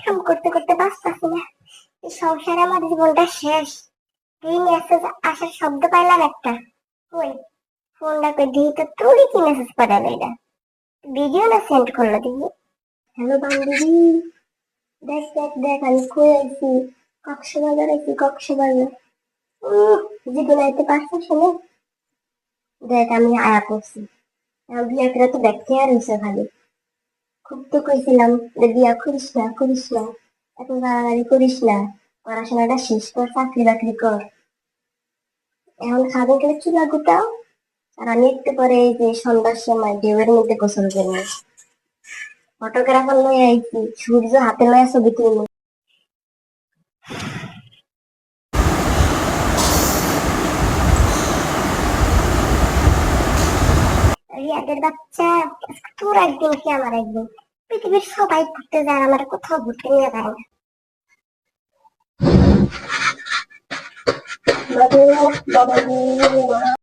কাম করতে করতে বাঁচতেছি না। এই সংসারে আমার জীবনটা শেষ। এই মেসেজ আসার শব্দ পাইলাম একটা। কই? ফোনটা কই? দিই তো তুই কি মেসেজ পাঠালো এটা? ভিডিও না সেন্ড করল দিদি হ্যালো বান্ধবী। দেখ দেখ দেখ, আমি কই আইছি কক্সবাজার আইছি কক্সবাজার। জীবনে আইতে পারছ শুনে? দেখ, আমি আয়া করছি আমার বিয়া তো আর হয়েছে খালি। খুব তো কইছিলাম যে বিয়া করিস না করিস না। এত বাড়াবাড়ি করিস না। পড়াশোনাটা শেষ কর চাকরি বাকরি কর। এখন খাবেন গেলে চুলা গুটাও? আর আমি একটু পরে এই যে সন্ধ্যার সময় ঢেউয়ের মধ্যে গোসল করব। ফটোগ্রাফার লয়ে আইছি, সূর্য হাতে লয়ে ছবি তুলবো। রিয়াদের বাচ্চা, তোর একদিন কি আমার একদিন? পৃথিবীর সবাই ঘুরতে যায়, আমার কোথাও ঘুরতে নিয়ে যায় না।